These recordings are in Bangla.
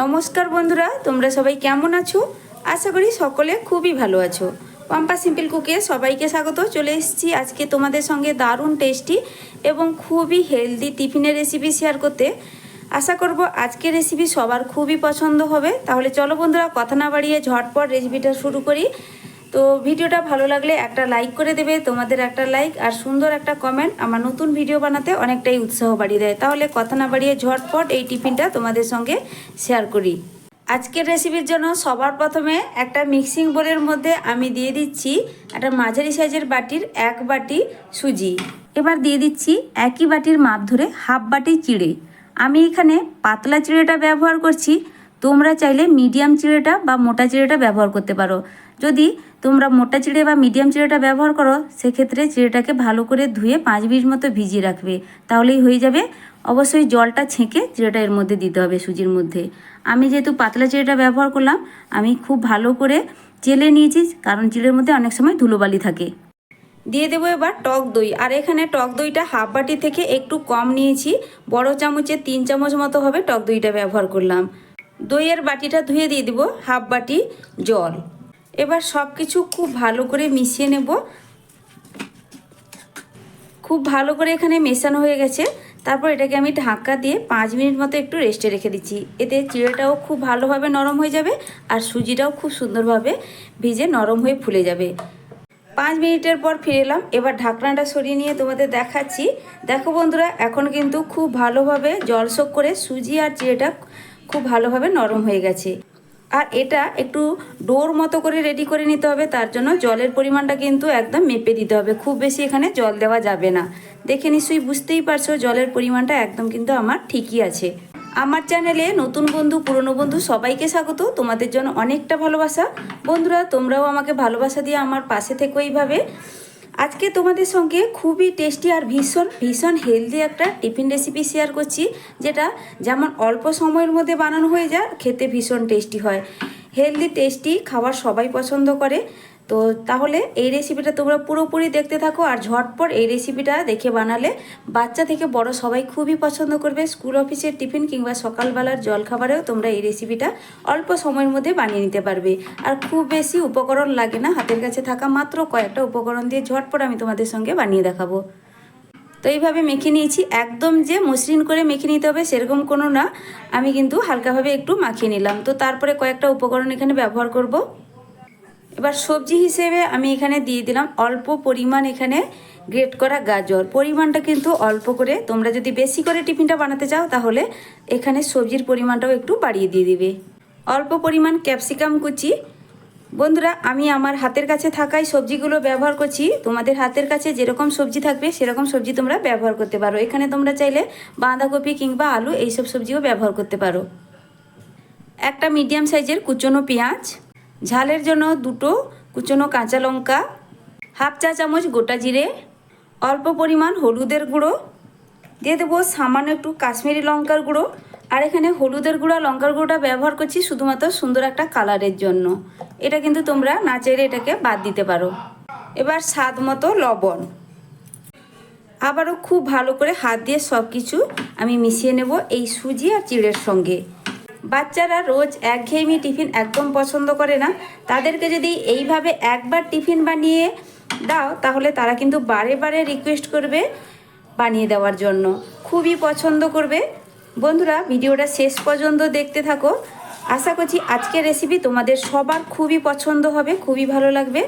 নমস্কার বন্ধুরা, তোমরা সবাই কেমন আছো? আশা করি সকলে খুবই ভালো আছো। পাম্পা সিম্পল কুকে সবাইকে স্বাগত। চলে এসেছি আজকে তোমাদের সঙ্গে দারুণ টেস্টি এবং খুবই হেলদি টিফিনের রেসিপি শেয়ার করতে। আশা করব আজকের রেসিপি সবার খুবই পছন্দ হবে। তাহলে চলো বন্ধুরা, কথা না বাড়িয়ে ঝটপট রেসিপিটা শুরু করি। তো ভিডিওটা ভালো লাগলে একটা লাইক করে দেবে, তোমাদের একটা লাইক আর সুন্দর একটা কমেন্ট আমার নতুন ভিডিও বানাতে অনেকটাই উৎসাহ বাড়িয়ে দেয়। তাহলে কথা না বাড়িয়ে ঝটপট এই টিফিনটা তোমাদের সঙ্গে শেয়ার করি। আজকের রেসিপির জন্য সবার প্রথমে একটা মিক্সিং বোলের মধ্যে আমি দিয়ে দিচ্ছি একটা মাঝারি সাইজের বাটির এক বাটি সুজি। এবার দিয়ে দিচ্ছি একই বাটির মাপ ধরে হাফ বাটি চিড়ে। আমি এখানে পাতলা চিড়েটা ব্যবহার করছি। তোমরা চাইলে মিডিয়াম চিড়েটা বা মোটা চিড়েটা ব্যবহার করতে পারো। যদি তোমরা মোটা চিড়ে বা মিডিয়াম চিড়েটা ব্যবহার করো, সেক্ষেত্রে চিড়েটাকে ভালো করে ধুয়ে পাঁচ মিনিট মতো ভিজিয়ে রাখবে। তাহলেই হয়ে যাবে। অবশ্যই জলটা ছেঁকে চিড়েটা এর মধ্যে দিতে হবে সুজির মধ্যে। আমি যেহেতু পাতলা চিড়েটা ব্যবহার করলাম, আমি খুব ভালো করে চেলে নিয়েছি, কারণ চিড়ের মধ্যে অনেক সময় ধুলোবালি থাকে। দিয়ে দেবো এবার টক দই। আর এখানে টক দইটা হাফ বাটি থেকে একটু কম নিয়েছি। বড় চামচে তিন চামচ মতো হবে টক দইটা ব্যবহার করলাম। দইয়ের বাটিটা ধুয়ে দিয়ে দেবো হাফ বাটি জল। এবার সব কিছু খুব ভালো করে মিশিয়ে নেব। খুব ভালো করে এখানে মেশানো হয়ে গেছে। তারপর এটাকে আমি ঢাকা দিয়ে পাঁচ মিনিট মতো একটু রেস্টে রেখে দিচ্ছি। এতে চিড়েটাও খুব ভালোভাবে নরম হয়ে যাবে আর সুজিটাও খুব সুন্দরভাবে ভিজে নরম হয়ে ফুলে যাবে। পাঁচ মিনিটের পর ফিরে এলাম। এবার ঢাকনাটা সরিয়ে নিয়ে তোমাদের দেখাচ্ছি। দেখো বন্ধুরা, এখন কিন্তু খুব ভালোভাবে জল শোক করে সুজি আর চিড়েটা খুব ভালোভাবে নরম হয়ে গেছে। আর এটা একটু ডোর মতো করে রেডি করে নিতে হবে, তার জন্য জলের পরিমাণটা কিন্তু একদম মেপে দিতে হবে। খুব বেশি এখানে জল দেওয়া যাবে না। দেখে নিশ্চয়ই বুঝতেই পারছ, জলের পরিমাণটা একদম কিন্তু আমার ঠিকই আছে। আমার চ্যানেলে নতুন বন্ধু, পুরনো বন্ধু সবাইকে স্বাগত। তোমাদের জন্য অনেকটা ভালোবাসা। বন্ধুরা, তোমরাও আমাকে ভালোবাসা দিয়ে আমার পাশে থেকো এইভাবে। আজকে তোমাদের সঙ্গে খুবই টেস্টি আর ভীষণ ভীষণ হেলদি একটা টিফিন রেসিপি শেয়ার করছি, যেটা যেমন অল্প সময়ের মধ্যে বানানো হয়ে যায়, খেতে ভীষণ টেস্টি হয়। হেলদি টেস্টি খাবার সবাই পছন্দ করে। তো তাহলে এই রেসিপিটা তোমরা পুরোপুরি দেখতে থাকো আর ঝটপট এই রেসিপিটা দেখে বানালে বাচ্চা থেকে বড় সবাই খুবই পছন্দ করবে। স্কুল অফিসের টিফিন কিংবা সকালবেলার জলখাবারেও তোমরা এই রেসিপিটা অল্প সময়ের মধ্যে বানিয়ে নিতে পারবে। আর খুব বেশি উপকরণ লাগে না, হাতের কাছে থাকা মাত্র কয়েকটা উপকরণ দিয়ে ঝটপট আমি তোমাদের সঙ্গে বানিয়ে দেখাবো। তো এইভাবে মেখে নিয়েছি, একদম যে মসৃণ করে মেখে নিতে হবে সেরকম কোনো না। আমি কিন্তু হালকাভাবে একটু মাখিয়ে নিলাম। তো তারপরে কয়েকটা উপকরণ এখানে ব্যবহার করব। এবার সবজি হিসেবে আমি এখানে দিয়ে দিলাম অল্প পরিমাণ এখানে গ্রেট করা গাজর। পরিমাণটা কিন্তু অল্প করে। তোমরা যদি বেশি করে টিফিনটা বানাতে চাও, তাহলে এখানে সবজির পরিমাণটাও একটু বাড়িয়ে দিয়ে দিবে। অল্প পরিমাণ ক্যাপসিকাম কুচি। বন্ধুরা, আমি আমার হাতের কাছে থাকাই সবজিগুলো ব্যবহার করছি। তোমাদের হাতের কাছে যেরকম সবজি থাকবে, সেরকম সবজি তোমরা ব্যবহার করতে পারো। এখানে তোমরা চাইলে বাঁধাকপি কিংবা আলু, এইসব সবজিও ব্যবহার করতে পারো। একটা মিডিয়াম সাইজের কুচনো পেঁয়াজ। ঝালের জন্য দুটো কুচনো কাঁচা লঙ্কা, হাফ চা চামচ গোটা জিরে, অল্প পরিমাণ হলুদের গুঁড়ো, দিয়ে দেবো সামান্য একটু কাশ্মীরি লঙ্কার গুঁড়ো। আর এখানে হলুদের গুঁড়া, লঙ্কার গুঁড়োটা ব্যবহার করছি শুধুমাত্র সুন্দর একটা কালারের জন্য। এটা কিন্তু তোমরা না চাইলে এটাকে বাদ দিতে পারো। এবার স্বাদ মতো লবণ। আবারও খুব ভালো করে হাত দিয়ে সব কিছু আমি মিশিয়ে নেব এই সুজি আর চিড়ের সঙ্গে। বাচ্চারা রোজ একঘেয়েমি টিফিন একদম পছন্দ করে না। তাদেরকে যদি এইভাবে একবার টিফিন বানিয়ে দাও, তাহলে তারা কিন্তু বারে বারে রিকোয়েস্ট করবে বানিয়ে দেওয়ার জন্য। খুবই পছন্দ করবে। বন্ধুরা, ভিডিওটা শেষ পর্যন্ত দেখতে থাকো। আশা করছি আজকের রেসিপি তোমাদের সবার খুবই পছন্দ হবে, খুবই ভালো লাগবে।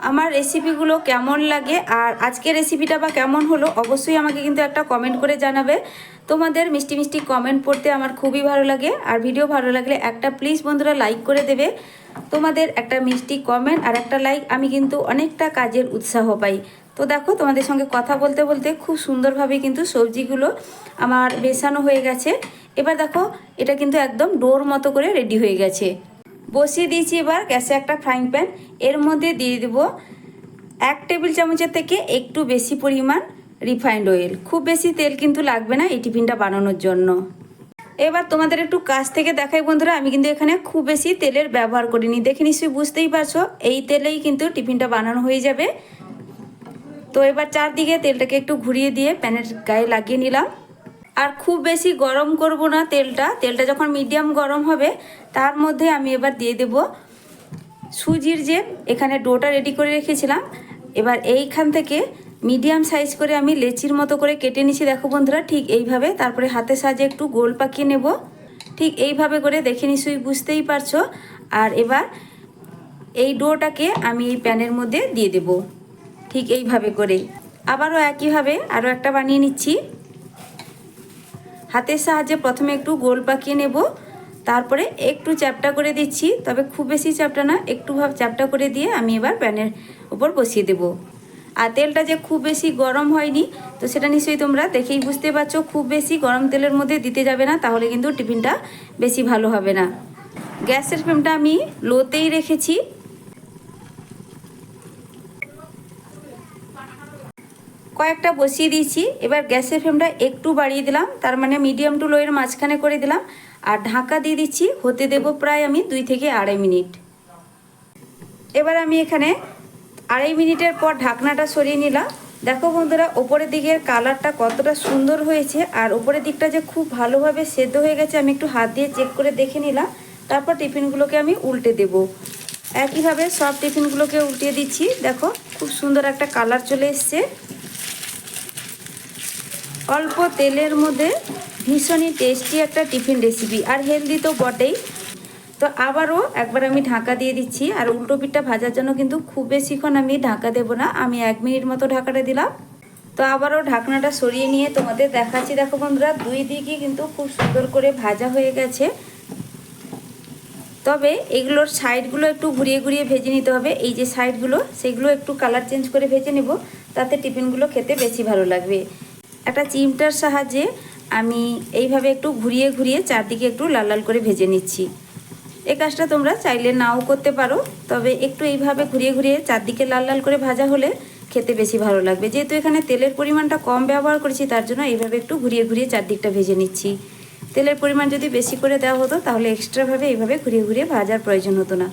আমার রেসিপিগুলো কেমন লাগে আর আজকের রেসিপিটা বা কেমন হলো অবশ্যই আমাকে কিন্তু একটা কমেন্ট করে জানাবে। তোমাদের মিষ্টি মিষ্টি কমেন্ট পড়তে আমার খুবই ভালো লাগে আর ভিডিও ভালো লাগলে একটা প্লিজ বন্ধুরা লাইক করে দেবে। তোমাদের একটা মিষ্টি কমেন্ট আর একটা লাইক আমি কিন্তু অনেকটা কাজের উৎসাহ পাই। তো দেখো তোমাদের সঙ্গে কথা বলতে বলতে খুব সুন্দরভাবে কিন্তু সবজিগুলো আমার বেছানো হয়ে গেছে। এবার দেখো এটা কিন্তু একদম ডোর মতো করে রেডি হয়ে গেছে। বসিয়ে দিয়েছি এবার গ্যাসে একটা ফ্রাইং প্যান এর মধ্যে দিয়ে দেব এক টেবিল চামচের থেকে একটু বেশি পরিমাণ রিফাইন্ড অয়েল খুব বেশি তেল কিন্তু লাগবে না এই টিফিনটা বানানোর জন্য। এবার তোমাদের একটু কাছ থেকে দেখাই বন্ধুরা, আমি কিন্তু এখানে খুব বেশি তেলের ব্যবহার করিনি। দেখে নিশ্চয়ই বুঝতেই পারছ, এই তেলেই কিন্তু টিফিনটা বানানো হয়ে যাবে। তো এবার চারদিকে তেলটাকে একটু ঘুরিয়ে দিয়ে প্যানের গায়ে লাগিয়ে নিলাম। আর খুব বেশি গরম করব না তেলটা। তেলটা যখন মিডিয়াম গরম হবে, তার মধ্যে আমি এবার দিয়ে দেব সুজির যে এখানে ডোটা রেডি করে রেখেছিলাম। এবার এইখান থেকে মিডিয়াম সাইজ করে আমি লেচির মতো করে কেটে নিছি। দেখো বন্ধুরা, ঠিক এইভাবে। তারপরে হাতে সাজে একটু গোল পাকিয়ে নেব। ঠিক এইভাবে করে দেখে নিশ্চয়ই বুঝতেই পারছ। আর এবার এই ডোটাকে আমি এই প্যানের মধ্যে দিয়ে দেব। ঠিক এইভাবে করে আবারও একইভাবে আরও একটা বানিয়ে নিচ্ছি। হাতের সাহায্যে প্রথমে একটু গোল পাকিয়ে নেব, তারপরে একটু চ্যাপটা করে দিচ্ছি, তবে খুব বেশি চ্যাপটা না, একটু ভাব চ্যাপটা করে দিয়ে আমি এবার প্যানের উপর বসিয়ে দেব। আর তেলটা যে খুব বেশি গরম হয়নি, তো সেটা নিশ্চয়ই তোমরা দেখেই বুঝতে পারছ, খুব বেশি গরম তেলের মধ্যে দিতে যাবে না, তাহলে কিন্তু টিফিনটা বেশি ভালো হবে না। গ্যাসের ফ্লেমটা আমি লোতেই রেখেছি। কয়েকটা বসিয়ে দিয়েছি। এবার গ্যাসের ফ্লেমটা একটু বাড়িয়ে দিলাম। তার মানে মিডিয়াম টু লোয়ের মাঝখানে করে দিলাম। আর ঢাকা দিয়ে দিচ্ছি, হতে দেব প্রায় আমি দুই থেকে আড়াই মিনিট। এবার আমি এখানে আড়াই মিনিটের পর ঢাকনাটা সরিয়ে নিলাম। দেখো বন্ধুরা, ওপরের দিকের কালারটা কতটা সুন্দর হয়েছে। আর ওপরের দিকটা যে খুব ভালোভাবে সেদ্ধ হয়ে গেছে, আমি একটু হাত দিয়ে চেক করে দেখে নিলাম। তারপর টিফিনগুলোকে আমি উল্টে দেব। একইভাবে সব টিফিনগুলোকে উল্টিয়ে দিচ্ছি। দেখো, খুব সুন্দর একটা কালার চলে এসছে। অল্প তেলের মধ্যে ভীষণই টেস্টি একটা টিফিন রেসিপি আর হেলদি তো বটেই। তো আবারও একবার আমি ঢাকা দিয়ে দিচ্ছি, আর উল্টো পিঠটা ভাজার জন্য কিন্তু খুব বেশিক্ষণ আমি ঢাকা দেবো না, আমি এক মিনিট মতো ঢাকাটা দিলাম। তো আবারও ঢাকনাটা সরিয়ে নিয়ে তোমাদের দেখাচ্ছি। দেখো বন্ধুরা, দুই দিকই কিন্তু খুব সুন্দর করে ভাজা হয়ে গেছে। তবে এগুলোর সাইডগুলো একটু ঘুরিয়ে ঘুরিয়ে ভেজে নিতে হবে। এই যে সাইডগুলো সেগুলো একটু কালার চেঞ্জ করে ভেজে নেব, তাতে টিফিনগুলো খেতে বেশি ভালো লাগবে। একটা চিমটার সাহায্যে আমি এইভাবে একটু ঘুরিয়ে ঘুরিয়ে চারদিকে একটু লাল লাল করে ভেজে নিচ্ছি। এ কাজটা তোমরা চাইলে নাও করতে পারো, তবে একটু এইভাবে ঘুরিয়ে ঘুরিয়ে চারদিকে লাল লাল করে ভাজা হলে খেতে বেশি ভালো লাগবে। যেহেতু এখানে তেলের পরিমাণটা কম ব্যবহার করেছি, তার জন্য এইভাবে একটু ঘুরিয়ে ঘুরিয়ে চারদিকটা ভেজে নিচ্ছি। তেলের পরিমাণ যদি বেশি করে দেওয়া হতো, তাহলে এক্সট্রাভাবে এইভাবে ঘুরিয়ে ঘুরিয়ে ভাজার প্রয়োজন হতো না।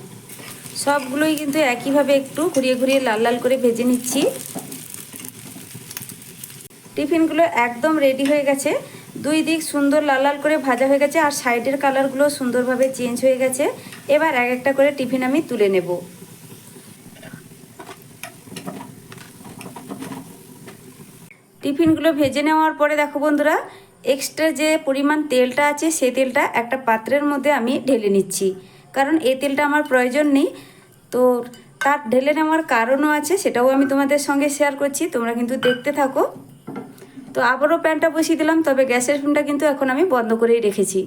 সবগুলোই কিন্তু একইভাবে একটু ঘুরিয়ে ঘুরিয়ে লাল লাল করে ভেজে নিচ্ছি। টিফিনগুলো একদম রেডি হয়ে গেছে। দুই দিক সুন্দর লাল লাল করে ভাজা হয়ে গেছে আর সাইডের কালারগুলো সুন্দরভাবে চেঞ্জ হয়ে গেছে। এবার এক একটা করে টিফিন আমি তুলে নেব। টিফিনগুলো ভেজে নেওয়ার পরে দেখো বন্ধুরা এক্সট্রা যে পরিমাণ তেলটা আছে সেই তেলটা একটা পাত্রের মধ্যে আমি ঢেলে নিচ্ছি। কারণ এই তেলটা আমার প্রয়োজন নেই। তো তার ঢেলে নেওয়ার কারণও আছে, সেটাও আমি তোমাদের সঙ্গে শেয়ার করছি, তোমরা কিন্তু দেখতে থাকো। তো আবারও প্যানটা বসিয়ে দিলাম, তবে গ্যাসের ফ্লেমটা কিন্তু এখন আমি বন্ধ করেই রেখেছি।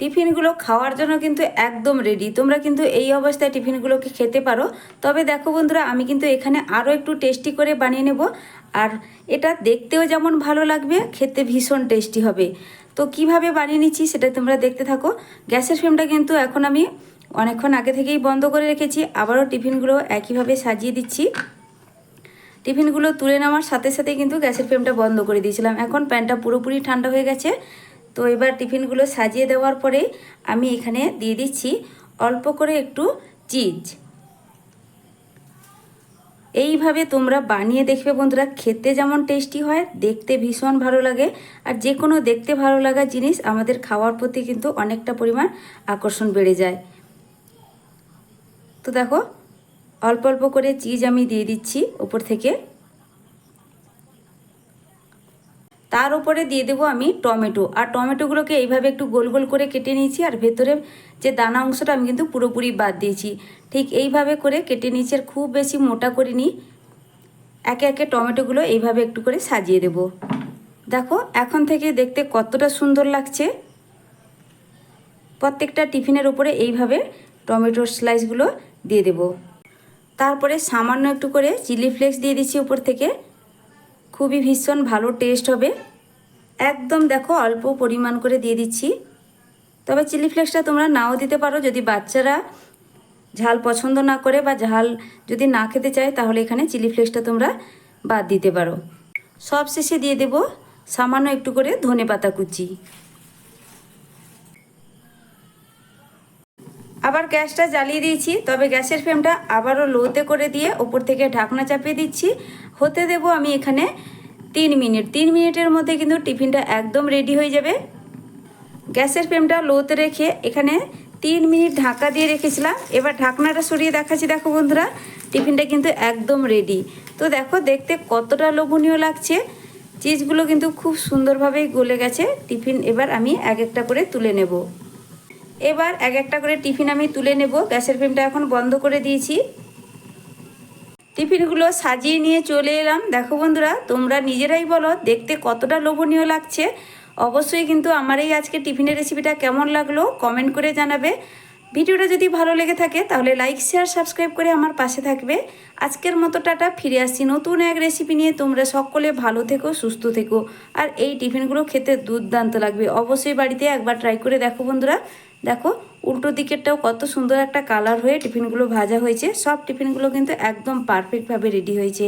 টিফিনগুলো খাওয়ার জন্য কিন্তু একদম রেডি তোমরা কিন্তু এই অবস্থায় টিফিনগুলোকে খেতে পারো। তবে দেখো বন্ধুরা, আমি কিন্তু এখানে আরও একটু টেস্টি করে বানিয়ে নেব। আর এটা দেখতেও যেমন ভালো লাগবে, খেতে ভীষণ টেস্টি হবে। তো কীভাবে বানিয়ে নিচ্ছি সেটা তোমরা দেখতে থাকো। গ্যাসের ফ্লেমটা কিন্তু এখন আমি অনেকক্ষণ আগে থেকেই বন্ধ করে রেখেছি। আবারও টিফিনগুলো একইভাবে সাজিয়ে দিচ্ছি। টিফিনগুলো তুলে নেওয়ার সাথে সাথে কিন্তু গ্যাসের ফ্লেমটা বন্ধ করে দিয়েছিলাম। এখন প্যানটা পুরোপুরি ঠান্ডা হয়ে গেছে। তো এবার টিফিনগুলো সাজিয়ে দেওয়ার পরে আমি এখানে দিয়ে দিচ্ছি অল্প করে একটু চিজ। এইভাবে তোমরা বানিয়ে দেখবে বন্ধুরা, খেতে যেমন টেস্টি হয়, দেখতে ভীষণ ভালো লাগে। আর যে কোনো দেখতে ভালো লাগা জিনিস আমাদের খাওয়ার প্রতি কিন্তু অনেকটা পরিমাণ আকর্ষণ বেড়ে যায়। তো দেখো অল্প অল্প করে চিজ আমি দিয়ে দিচ্ছি উপর থেকে। তার উপরে দিয়ে দেবো আমি টমেটো। আর টমেটোগুলোকে এইভাবে একটু গোল গোল করে কেটে নিয়েছি, আর ভেতরে যে দানা অংশটা আমি কিন্তু পুরোপুরি বাদ দিয়েছি। ঠিক এইভাবে করে কেটে নিয়েছি, আর খুব বেশি মোটা করিনি। একে একে টমেটোগুলো এইভাবে একটু করে সাজিয়ে দেব। দেখো, এখন থেকে দেখতে কতটা সুন্দর লাগছে। প্রত্যেকটা টিফিনের উপরে এইভাবে টমেটোর স্লাইসগুলো দিয়ে দেব। তারপরে সামান্য একটু করে চিলি ফ্লেক্স দিয়ে দিচ্ছি উপর থেকে। খুবই ভীষণ ভালো টেস্ট হবে। একদম দেখো অল্প পরিমাণ করে দিয়ে দিচ্ছি। তবে চিলি ফ্লেক্সটা তোমরা নাও দিতে পারো যদি বাচ্চারা ঝাল পছন্দ না করে বা ঝাল যদি না খেতে চায়, তাহলে এখানে চিলি ফ্লেক্সটা তোমরা বাদ দিতে পারো। সব শেষে দিয়ে দেব সামান্য একটু করে ধনে পাতা কুচি। আবার গ্যাসটা জ্বালিয়ে দিয়েছি, তবে গ্যাসের ফ্লেমটা আবারও লোতে করে দিয়ে ওপর থেকে ঢাকনা চাপিয়ে দিচ্ছি। হতে দেব আমি এখানে তিন মিনিট। তিন মিনিটের মধ্যে কিন্তু টিফিনটা একদম রেডি হয়ে যাবে। গ্যাসের ফ্লেমটা লোতে রেখে এখানে তিন মিনিট ঢাকা দিয়ে রেখেছিলাম। এবার ঢাকনাটা সরিয়ে দেখাচ্ছি। দেখো বন্ধুরা, টিফিনটা কিন্তু একদম রেডি। তো দেখো, দেখতে কতটা লোভনীয় লাগছে। চিজগুলো কিন্তু খুব সুন্দরভাবেই গলে গেছে। টিফিন এবার আমি এক একটা করে তুলে নেব। এবার এক একটা করে টিফিন আমি তুলে নেব। গ্যাসের ফ্লেমটা এখন বন্ধ করে দিয়েছি। টিফিনগুলো সাজিয়ে নিয়ে চলে এলাম। দেখো বন্ধুরা, তোমরা নিজেরাই বলো, দেখতে কতটা লোভনীয় লাগছে। অবশ্যই কিন্তু আমার এই আজকে টিফিনের রেসিপিটা কেমন লাগল কমেন্ট করে জানাবে। ভিডিওটা যদি ভালো লেগে থাকে, তাহলে লাইক শেয়ার সাবস্ক্রাইব করে আমার পাশে থাকবে। আজকের মতো টাটা, ফিরে আসছি নতুন এক রেসিপি নিয়ে। তোমরা সকলে ভালো থেকো, সুস্থ থেকো। আর এই টিফিনগুলো খেতে দুর্দান্ত লাগবে। অবশ্যই বাড়িতে একবার ট্রাই করে দেখো বন্ধুরা। দেখো, উল্টো দিকেরটাও কত সুন্দর একটা কালার হয়ে টিফিনগুলো ভাজা হয়েছে। সব টিফিনগুলো কিন্তু একদম পারফেক্টভাবে রেডি হয়েছে।